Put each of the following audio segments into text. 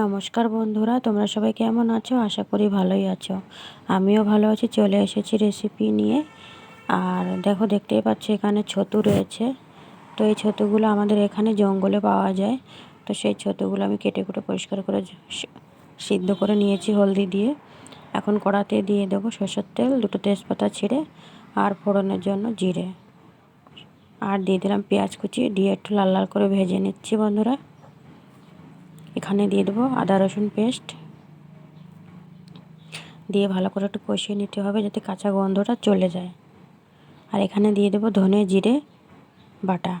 নমস্কার বন্ধুরা, তোমরা সবাই কেমন আছো? আশা করি ভালোই আছো। আমিও ভালো আছি, চলে এসেছি রেসিপি নিয়ে। আর দেখো, দেখতেই পাচ্ছ এখানে ছতু রয়েছে। তো এই ছতুগুলো আমাদের এখানে জঙ্গলে পাওয়া যায়। তো সেই ছতুগুলো আমি কেটে কুটে পরিষ্কার করে সিদ্ধ করে নিয়েছি হলদি দিয়ে। এখন কড়াতে দিয়ে দেবো সরষের তেল, দুটো তেজপাতা ছিঁড়ে আর ফোড়নের জন্য জিরে। আর দিয়ে দিলাম পেঁয়াজ কুচি, দিয়ে একটু লাল লাল করে ভেজে নিচ্ছি বন্ধুরা। এখানে দিয়ে দেবো আদা, রসুন পেস্ট। দিয়ে ভালো করে একটু কষিয়ে নিতে হবে যাতে কাঁচা গন্ধটা চলে যায়। আর এখানে দিয়ে দেবো ধনে জিরে বাটা।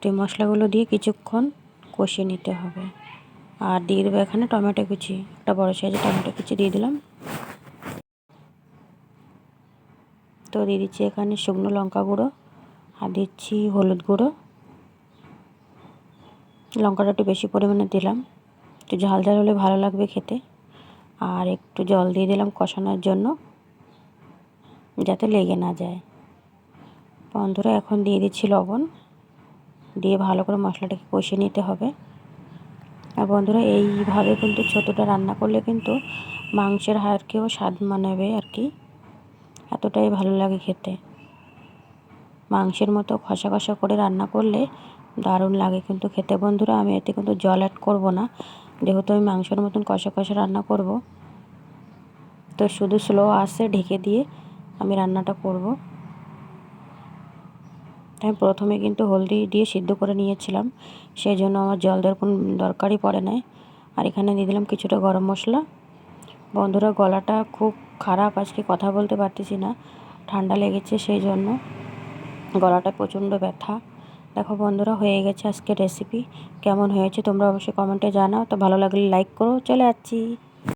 তো মশলাগুলো দিয়ে কিছুক্ষণ কষিয়ে নিতে হবে। আর দিয়ে দেবো এখানে টমেটো কুচি, একটা বড়ো সাইজে টমেটো কুচি দিয়ে দিলাম। তো দিয়ে দিচ্ছি এখানে শুকনো লঙ্কা গুঁড়ো, আর দিচ্ছি হলুদ গুঁড়ো। লঙ্কাটা একটু বেশি পরিমাণে দিলাম। একটু ঝাল ঝাল হলে ভালো লাগবে খেতে। আর একটু জল দিয়ে দিলাম কষানোর জন্য, যাতে লেগে না যায়। বন্ধুরা, এখন দিয়ে দিচ্ছি লবণ। দিয়ে ভালো করে মশলাটাকে কষিয়ে নিতে হবে। আর বন্ধুরা, এইভাবে কিন্তু ছোটোটা রান্না করলে কিন্তু মাংসের হাড়কেও স্বাদ মানাবে আর কি। এতটাই ভালো লাগে খেতে। মাংসের মতো খসা খসা করে রান্না করলে দারুণ লাগে কিন্তু খেতে। বন্ধুরা, আমি এতে কিন্তু জল অ্যাড করব না। যেহেতু আমি মাংসের মতন কষা কষা রান্না করব, তো শুধু স্লো আসে ঢেকে দিয়ে আমি রান্নাটা করব। আমি প্রথমে কিন্তু হলদি দিয়ে সিদ্ধ করে নিয়েছিলাম সেই জন্য আমার জল দেওয়ার কোনো দরকারই পড়ে নাই। আর এখানে দিয়ে দিলাম কিছুটা গরম মশলা। বন্ধুরা, গলাটা খুব খারাপ, আজকে কথা বলতে পারতেছি না, ঠান্ডা লেগেছে সেই জন্য গলাটা প্রচণ্ড ব্যথা। দেখো বন্ধুরা, হয়ে গেছে আজকে রেসিপি কেমন হয়েছে তোমরা অবশ্যই কমেন্টে জানাও। তো ভালো লাগলে লাইক করো। চলে যাচ্ছি